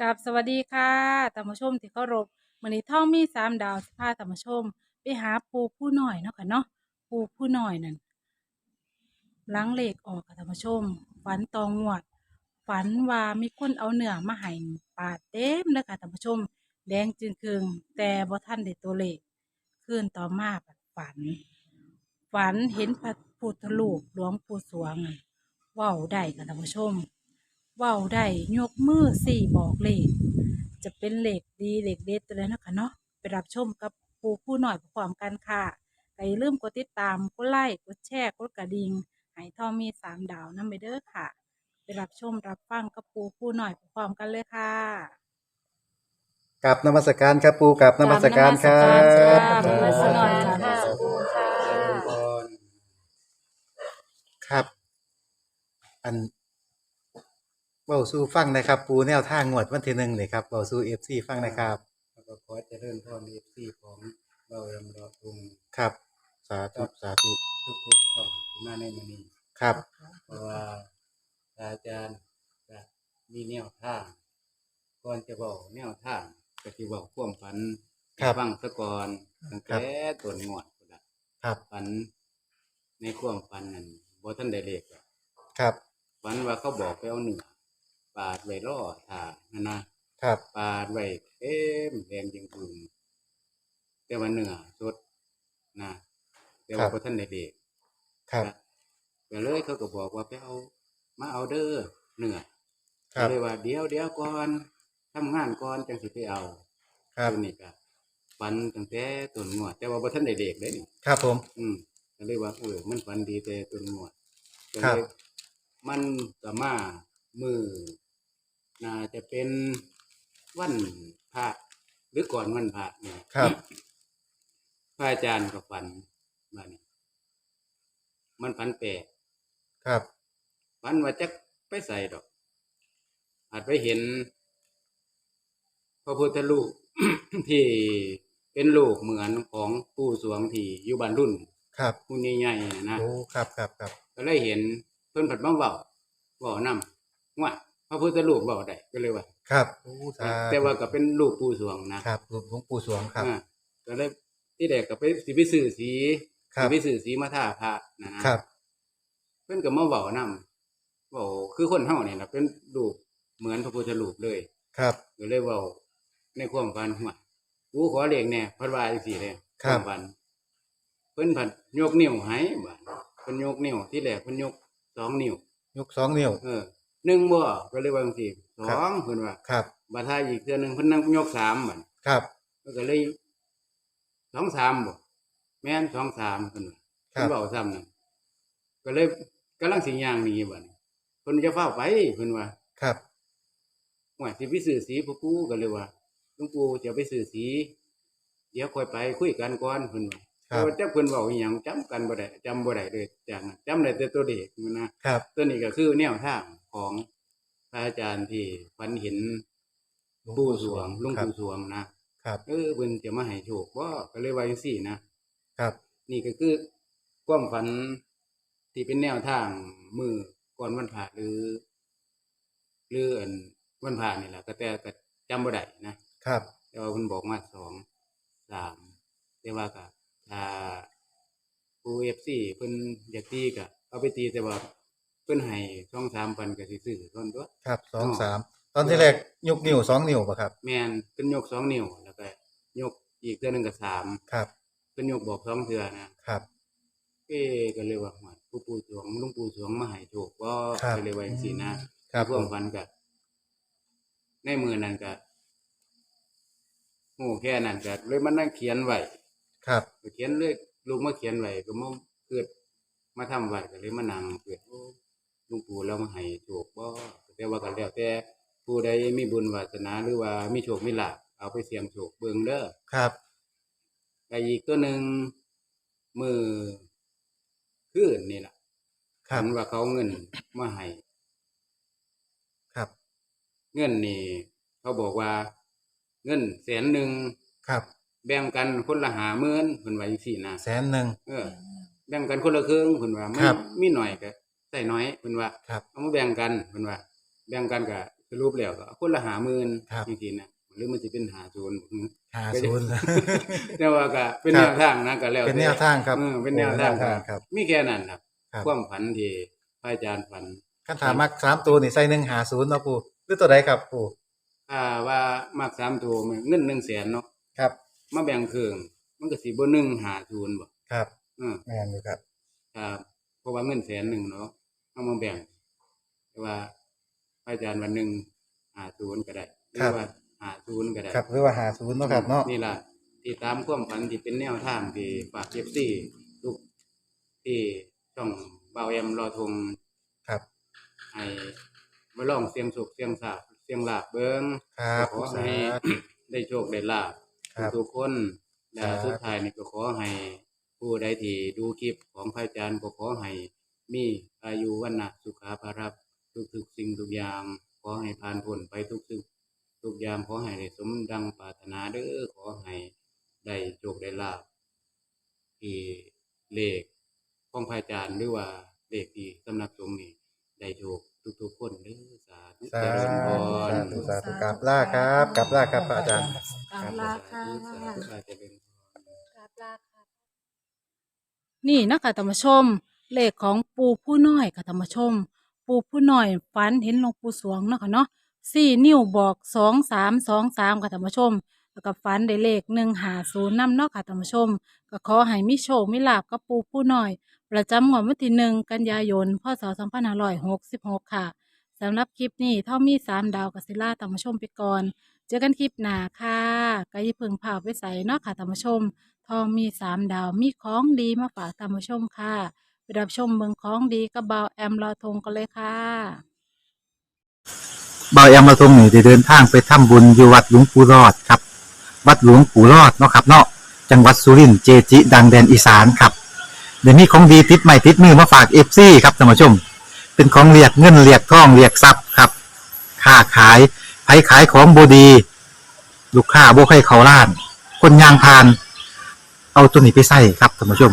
กับสวัสดีค่ะท่านผู้ชมที่เคารพมื้อนี้ท่องมีสามดาวสิพาท่านผู้ชม ไปหาปูผู้หน้อยเนาะค่ะเนาะปูผู้หน้อยนั่นหลังเหลขออกค่ะท่านผู้ชม ฝันตองงวด ฝันว่ามีคนเอาเนื้อมาให้ปาดเต็มเลยค่ะท่านผู้ชม แดงจึงคืงแต่บ่ทันได้ตัวเลขคืนต่อมาฝัน ฝันเห็นพระพุทธรูปหลวงปู่สวงเว้าได้ค่ะท่านผู้ชม เว้าได้ยกมือสี่บอกเลขจะเป็นเลขดีเลขเด็ดตัวเลยนะคะเนาะไปรับชมกับปูผู้หน่อยพร้อมกันค่ะก็อย่าลืมกดติดตามกดไลค์กดแชร์กดกระดิ่งให้ทอมมีสามดาวนั่นไปเด้อค่ะ ไปรับชมรับฟังกับปูผู้หน่อยพร้อมกันเลยค่ะกับนมัสการครับปูกับนมัสการครักราบนมัสการบค่ะนมัสการค่ะปูค่ะครับ อัน เบาสู้ฟังนะครับ ปูแนวทางงวดวันที่หนึ่งเลยครับเบาสู้เอฟซีฟังนะครับแล้วก็ขอเจริญพรเอฟซีของเรารำรอทุงครับ สาธุสาธุทุกทุกๆช่องที่มาในมือนี้ครับ เพราะว่าอาจารย์จะมีแนวทางก่อนจะบอกแนวทางก็ที่บอกความฝันครับฟังสะก่อนตั้งครัแต่บต้นงวดพุ่นละครับฝันในความฝันนั้นบ่ท่านได้เลขหรอกครับฝันว่าเขาบอกไปเอาเนื้อ ปาดไว้ล่อทานะนะครับ ปาดไว้เต็มแดงจึงคืนแต่ว่าเนื้อสดนะแต่ว่าครับบ่ท่านได้เลขครับก็เลยเขาก็บอกว่าไปเอา มาเอาเด้อเนื้อครัก็บ เลยว่าเดี๋ยวเดี๋ยวก่อนทำงานก่อนจังสิไปเอาครับ ตัวนี้ก็ฝันตั้งแต่ต้นงวดแต่ว่าบ่ทันได้เด็กเลยนี่ ครับผม อืมก็เลยว่าเออมันฝันดีแต่ต้นงวดก็ครัเลบ ยมันก็มา มือน่าจะเป็นวันพระหรือก่อนวันพระเนี่ยครับ พระอาจารย์ก็ฝันมานี่มันฝันแปลกครับฝันว่าจะไปใส่ดอก อาจไปเห็น พระพุทธรูป ที่เป็นลูกเหมือนของปู่สวงที่อยู่บ้านรุ่นครับผู้ใหญ่ๆนะโอ้ครับครับครับก็เลยเห็นเพิ่นผัดบ้าเบาเบานำ ว่าพระพุทธรูปเบาได้ก็เลยว่า ครับโอ้สาธุแต่ว่าก็เป็นลูกปู่สวงนะ ครับหลวงปู่สวงครับ อ่าก็เลยที่แรกก็ไปสิไปซื้อสีครับ สิไปซื้อสีมาทาพระนะนะครับ เพิ่นก็มาเบานำเบาคือคนเฮานี่ล่ะเป็นรูปเหมือนพระพุทธรูปเลยครับ ก็เลยเว้าในความฝันหัวกูขอเลขแหน่เพัดว่าจังซี่เลยครับ วามฝันเพิ่นผัดยกนิ้วให้บาดเพิ่นยกนิ้วที่แรกเพิ่นยกสองนิ้วยกสองนิ้ว เออ หนึ่งบ่ก็เลยว่าจังซี่สครัอบงเพิ่นว่าครับ บาดท้ายอีกเทื่อหนึงเพิ่นนั่งยกสามบัดครับเพิ่นก็เลยสองสามบ่แม่นสองสามเพิ่นว่าครัเพิ่บนเว้าซ้ำนั่นก็เลยกำลังสิย่างหนีบัดเพิ่นจะเฝ้าไปเพิ่นว่าครับ ว่าสิไปซื้อสีพ่อปู่ก็เลยว่าหลวงปู่จะไปซื้อสี เดี๋ยวค่อยไปคุยกันก่อนเพิ่นว่าครับ แต่ว่าจักเพิ่นเว้าอีหยังจำกันบ่ได้จำบ่ได้เลยจังจำได้แต่ตัวเด็กมันนะ ครับ ตัวนี้ก็คือแนวทาง ของพระอาจารย์ที่ฝันเห็นปู่สวงหลุงครับปู่สวงนะครับเออเพิ่นจะมาให้โชคบ่ก็เลยว่าจังซี่นะครับ นี่ก็คือความฝันที่เป็นแนวทางมือก่อนวันพระหรือหรืออันวันพระนี่แหละก็แต่ก็จำบ่ได้นะครับ แต่ว่าเพิ่นบอกมาสองสามแต่ว่าก็ถ้าผู้เอฟซีเพิ่นอยากตีก็เอาไปตีแต่ว่าเพิ่นให้ช่องสามพันก็สิซื้อคนตัว ครับสองอ๋อสามตอนที่แรกยกนิ้วสองนิ้วป่ะครับ แม่นเพิ่นยกสองนิ้วแล้วก็ยกอีกเทื่อหนึงก็สามครับเพิ่นยกบอกสองเทื่อนะครับเอ้ก็เลยว่าหวยผู้ปู่สวงลุงปู่สวงมาให้โชคบ่ครับก็เลยว่าจังซี่นะครับผวามมฝันก็ในมือนั้นก็โอ้แค่นั้นก็เลยมานั่งเขียนไว้ครับก็เขียนเลยลูกมาเขียนไว้ก็มาเกิดมาทำไว้ก็เลยมานั่งเกิดโอ้ห ลุงปู่เรามาให้โชคบ่แต่ว่าก็แล้วแต่ผู้ใดมีบุญวาสนาหรือว่ามีโชคมีลาภเอาไปเสี่ยงโชคเบิ่งเด้อครับแต่อีกตัวหนึ่งมือคืนนี่ล่ะครับเห็นว่าเขาเอาเงินมาให้ครับ เงินนี่เขาบอกว่า เงินแสนหนึ่งครับ แบ่งกันคนละหาหมื่นเพิ่นว่าจังซี่นะแสนหนึ่งเออ แบ่งกันคนละครึ่งเพิ่นว่าไม่ครับมีหน่อยก็ ใส่น้อยเพิ่นว่าครับเอามาแบ่งกันเพิ่นว่า แบ่งกันก็สรุปแล้วก็คนละหาหมื่นครับ จริงๆนะหรือมันสิเป็นหาศูนย์หาศูนย์ แต่ว่าก็เป็นครัแนบวทางนะก็แล้วเป็นต่แนวทางครับเออเป็นแนวทางโอ้แนวทางครับมีแค่นั้นครับครับความฝันที่พระอาจารย์ฝัน คันถามมักสามตัวนี่ใส่หนึ่งหาศูนย์เนาะปูหรือตัวใดครับปูถ้าว่ามักสามตัวมันเงินหนึ่งแสนเนาะครับมาแบ่งครึ่งมันก็สิบ่หนึ่งหาศูนย์บ่ครับอือแม่นอยู่ครับ ครับเพราะว่าเงินแสนหนึ่งเนาะ เอามาแบ่งแต่ว่าพระอาจารย์วันหนึ่งหาศูนย์ก็ได้หรือว่าหาศูนย์ก็ได้ครับหรือว่าหาศูนย์เนาะครับเนาะนี่ล่ะที่ตามความฝันที่เป็นแนวทางที่ฝากเอฟซีลูกที่ช่องเบาแอมรอทงครับให้มาลองเสียงสุขเสียงสาบเสียงลาบเบิ้งครับขอสาให้ธุได้โชคได้ลาบครับทุกๆคนและสาธุสุดท้ายนี่ก็ขอให้ผู้ใดที่ดูคลิปของพระอาจารย์ก็ขอให้ มีอายุวันนะสุขาภารับทุกๆสิ่งทุกอย่างขอให้ผ่านพ้นไปทุกสิ่งทุกอย่างขอให้ได้สมดังปรารถนาเด้อขอให้ได้โชคได้ลาบที่เลขของพระอาจารย์หรือว่าเลขที่สำนักสงฆ์นี่ได้โชคทุกๆคนเด้อสาธุสาเจริญพรธุสาธุกราบลาครับกราบลาครับพระอาจารย์ กราบลาค่ะสาธุสาธุเจริญพร กราบลาค่ะ นี่นะคะธรรมชม เลขของปูผู้น้อยค่ะธรรมชม ปูผู้น้อยฝันเห็นหลวงปู่สวงเนาะค่ะเนาะสี่นิ้วบอกสองสามสองสามค่ะธรรมชม แล้วก็ฝันได้เลขหนึ่งหาศูนย์นำเนาะค่ะธรรมชม ก็ขอให้มีโชคมีลาบกับปูผู้น้อย ประจำงวดวันที่หนึ่งกันยายนพศสองพันห้าร้อยหกสิบหกค่ะสำหรับคลิปนี้เท่ามีสามดาวกับศิลาธรรมชมไปก่อนเจอกันคลิปหน้าค่ะก็อย่าเพึงพาไปใส่เนาะค่ะธรรมชม ทองมีสามดาวมีของดีมาฝากธรรมชมค่ะ รับชมเมืองของดีกับเบาวแอมลอทงกันเลยค่ะบายอำมาตรงนี่ได้เดินทางไปทำบุญอยู่วัดหลวงปู่รอดครับ วัดหลวงปู่รอดเนาะครับเนาะจังหวัดสุรินทร์เจจิ ดังแดนอีสานครับเดี๋ยวนี้ของดีติดใหม่ติดมือมาฝากเอฟซีครับท่านผู้ชม เป็นของเรียกเงินเรียกทองเรียกทรัพย์ครับค้าขายไผขายของบดี ลูกค้าบ่ให้เขาล้าน คนยางพาน เอาตัวนี้ไปใส่ครับท่านผู้ชม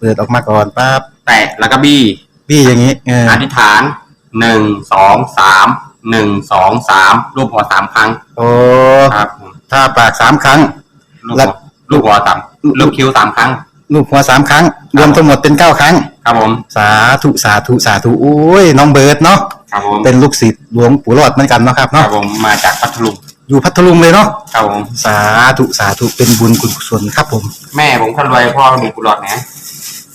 เปิดออกมาก่อนปั๊บแตะแล้วก็บี้พี่อย่างนี้เอออธิษฐานหนึ่งสองสามหนึ่งสองสามรูปหัวสามครั้งโอ้ครับผมถ้าปากสามครั้ง ลูกแล้หัววลูกหัวสามลูกคิ้วสามครั้ง ลูกหัวสามครั้ง รวมทั้งหมดเป็นเก้าครั้ง ครับผม สาธุสาธุสาธุโอ้ยน้องเบิร์ดเนาะครับผมเป็นลูกศิษย์หลวงปู่รอดเหมือนกันเนาะครับครัเนาะบผมมาจากพัทลุงอยู่พัทลุงเลยเนาะครับผมสาธุสาธุเป็นบุญคุณกุศลครับผม แม่ผมคนรวยพ่อมีกุหลาบนะ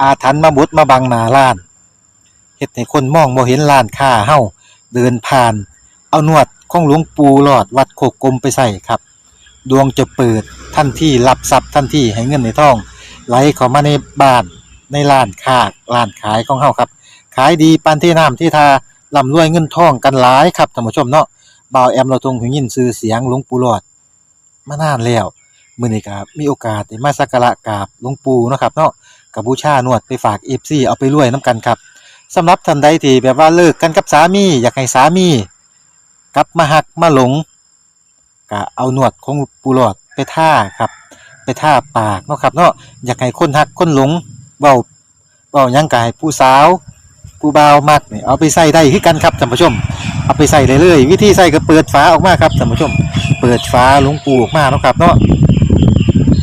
อาถรรพ์มาบุดมาบังหนาร้านเฮ็ดให้คนมองบ่เห็นร้านค้าเฮาเดินผ่าน เอานวดของหลวงปู่หลอดวัดโคกกลมไปใส่ครับ ดวงจะเปิดทันที่รับทรัพย์ทันที่ให้เงินในทอง ไหลเข้ามาในบ้านในร้านค้าร้านขายของเฮาครับ ขายดีปานที่น้ำที่ทาร่ำรวยเงินทองกันหลายครับท่านผู้ชมเนาะบ่าวแอมเราทงหูยินชื่อเสียงหลวงปู่หลอดมานานแล้วมื้อนี้ก็มีโอกาสได้มาสักการะกราบหลวงปู่เนาะครับเนาะ กับบูชานวดไปฝาก FC เอาไปรวยนํกันครับสำหรับท่านใดที่แบบว่าเลิกกันกับสามี อยากให้สามีกลับมาหักมาหลงก็เอาหนวดของปูหลอดไปท่าครับ ไปท่าปากเนาะครับเนาะอยากให้คนหักคนหลงเบาเบายังกายผู้สาวผู้บ่าวมักเนี่ยเอาไปใส่ได้คือกันครับท่านผู้ชม เอาไปใส่เลยเลยวิธีใส่ก็เปิดฝาออกมาครับท่านผู้ชม เปิดฝาหลวงปูออกมาเนาะครับเนาะ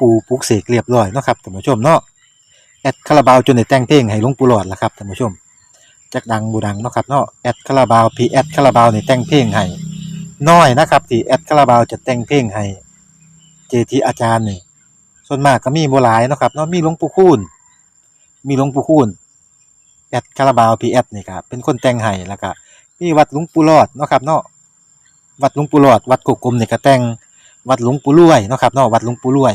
ปูปลุกเสกเรียบร้อยเนาะครับท่านผู้ชมเนาะแอดคาราบาวจนได้แต่งเพลงให้หลวงปู่หลอดละครับท่านผู้ชมจักดังบูดังเนาะครับเนาะแอดคาราบาวพีแอดคาราบาวนี่แต่งเพลงให้น้อยนะครับที่แอดคาราบาวจะแต่งเพลงให้เจทีอาจารย์นี่ส่วนมากก็มีบ่หลายเนาะครับเนาะมีหลวงปู่คูณมีหลวงปู่คูณแอดคาราบาวพีแอดนี่ครับเป็นคนแต่งให้แล้วก็มีวัดหลวงปู่รอดเนาะครับเนาะวัดหลวงปู่รอดวัดกกกลมนี่ก็แต่งวัดหลวงปู่รวยเนาะครับเนาะวัดหลวงปู่รวย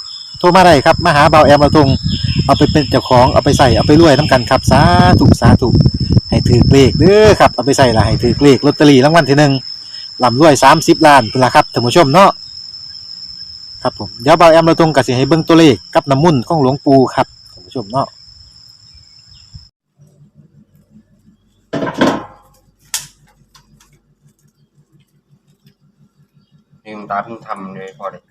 โทรมาได้ครับมาหาเบาแอมเราตรงเอาไปเป็นเจ้าของเอาไปใส่เอาไปรวยนํกันครับสาธุสาธุให้ถือเลขเด้อครับเอาไปใส่ละให้ถือเลขลอตเตอรี่รางวัลที่หนึ่งลำรวยสามสิบล้านเป็นละครับท่านผู้ชมเนาะครับผมเดี๋ยวเบาแอมเราตรงกับสิให้เบิ่งตัวเลขกับน้ำมุ่นของหลวงปู่ครับท่านผู้ชมเนาะนี่หลวงตาเพิ่งทำเลยพอเลย